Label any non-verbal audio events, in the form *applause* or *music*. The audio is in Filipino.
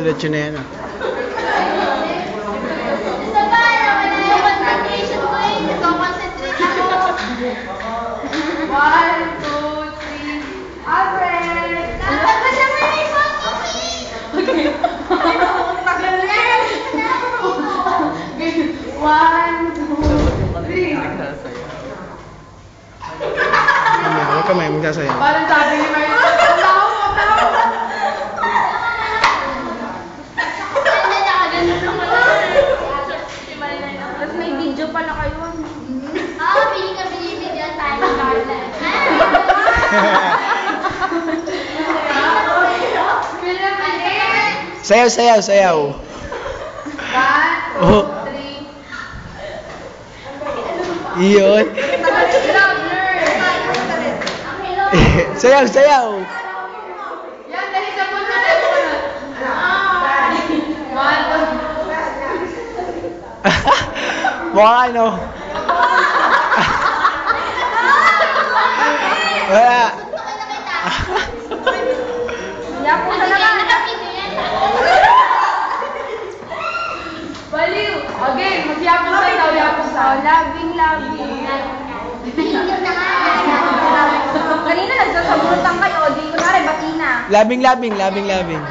Diretso na yan. One, two, three. Dapat ba siya may huwag magsasayaw. Parang sabi ni Mary, Tapos may video pala kayo. Ah, pili ka binibidyo tayo ng Carla. Sayaw, sayaw, sayaw. One, two, Oh. three. Iyon. *laughs* sayaw, sayaw. Yan, dali sa puno na One, two, Mukha ano? Wala. Naman. Nakapito yan. Baliw. Okay, magyapon sa ikaw, yapon sa. Labing, labing. Kanina nagsasabunutan kayo, di kunwari batina. Labing, labing, labing, labing.